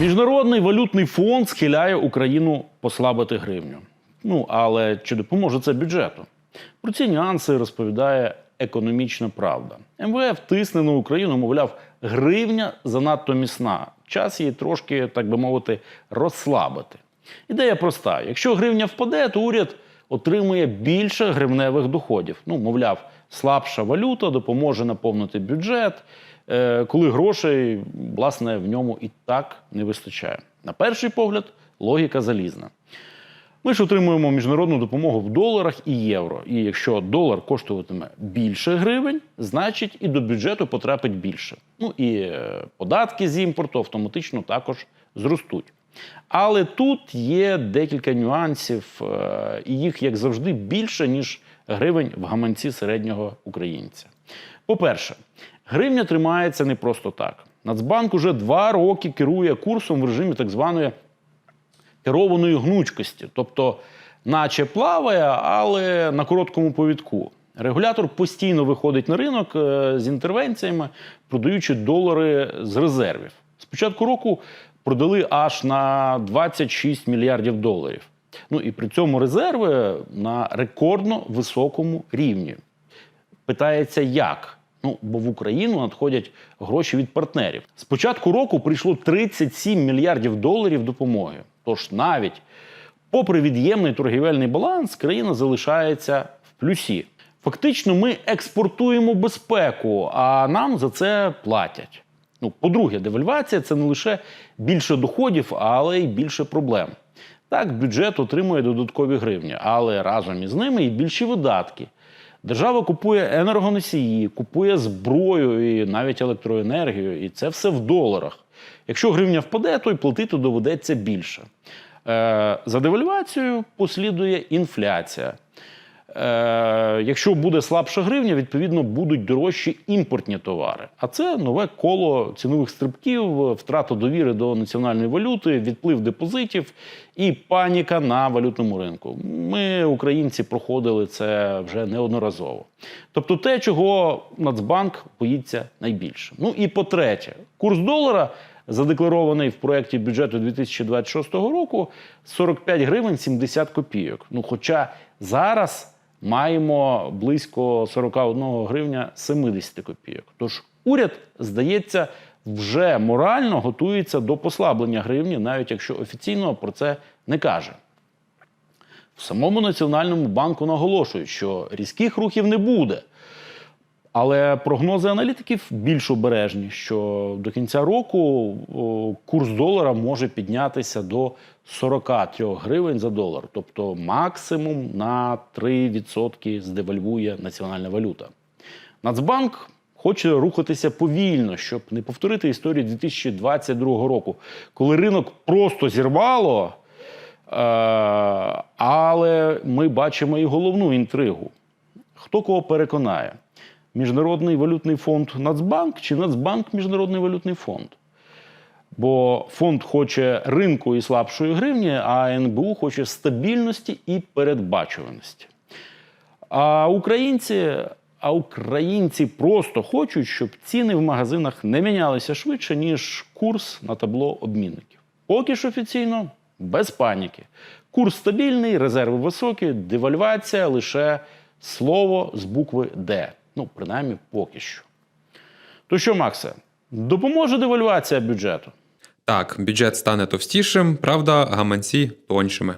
Міжнародний валютний фонд схиляє Україну послабити гривню. Ну але чи допоможе це бюджету? Про ці нюанси розповідає економічна правда. МВФ тисне на Україну, мовляв, гривня занадто міцна. Час її трошки, так би мовити, розслабити. Ідея проста: якщо гривня впаде, то уряд отримує більше гривневих доходів. Ну, мовляв, слабша валюта допоможе наповнити бюджет, коли грошей, власне, в ньому і так не вистачає. На перший погляд, логіка залізна. Ми ж отримуємо міжнародну допомогу в доларах і євро. І якщо долар коштуватиме більше гривень, значить і до бюджету потрапить більше. Ну і е, податки з імпорту автоматично також зростуть. Але тут є декілька нюансів, е, і їх, як завжди, більше, ніж гривень в гаманці середнього українця. По-перше, гривня тримається не просто так. Нацбанк уже два роки керує курсом в режимі так званої керованої гнучкості, тобто, наче плаває, але на короткому повідку. Регулятор постійно виходить на ринок е, з інтервенціями, продаючи долари з резервів. З початку року продали аж на 26 мільярдів доларів. Ну і при цьому резерви на рекордно високому рівні. Питається, як? Ну, бо в Україну надходять гроші від партнерів. З початку року прийшло 37 мільярдів доларів допомоги. Тож навіть попри від'ємний торгівельний баланс, країна залишається в плюсі. Фактично, ми експортуємо безпеку, а нам за це платять. Ну, по-друге, девальвація це не лише більше доходів, але й більше проблем. Так, бюджет отримує додаткові гривні, але разом із ними і більші видатки. Держава купує енергоносії, купує зброю і навіть електроенергію, і це все в доларах. Якщо гривня впаде, то й платити доведеться більше. Е, за девальвацією послідує інфляція. Е, якщо буде слабша гривня, відповідно будуть дорожчі імпортні товари. А це нове коло цінових стрибків, втрата довіри до національної валюти, відплив депозитів і паніка на валютному ринку. Ми, українці, проходили це вже неодноразово. Тобто, те, чого Нацбанк боїться найбільше. Ну і по-третє, курс долара. Задекларований в проєкті бюджету 2026 року 45 гривень 70 копійок. Ну, хоча зараз маємо близько 41 гривня 70 копійок. Тож уряд, здається, вже морально готується до послаблення гривні, навіть якщо офіційно про це не каже. В самому Національному банку наголошують, що різких рухів не буде. Але прогнози аналітиків більш обережні, що до кінця року курс долара може піднятися до 43 гривень за долар, тобто максимум на 3% здевальвує національна валюта. Нацбанк хоче рухатися повільно, щоб не повторити історію 2022 року, коли ринок просто зірвало. Е, але ми бачимо і головну інтригу. Хто кого переконає? Міжнародний валютний фонд Нацбанк чи Нацбанк Міжнародний валютний фонд? Бо фонд хоче ринку і слабшої гривні, а НБУ хоче стабільності і передбачуваності. А українці, а українці просто хочуть, щоб ціни в магазинах не мінялися швидше, ніж курс на табло обмінників. Поки ж офіційно без паніки. Курс стабільний, резерви високі, девальвація лише слово з букви Д. Ну, принаймні, поки що. То що, Максе, допоможе девальвація бюджету? Так, бюджет стане товстішим, правда, гаманці тоншими.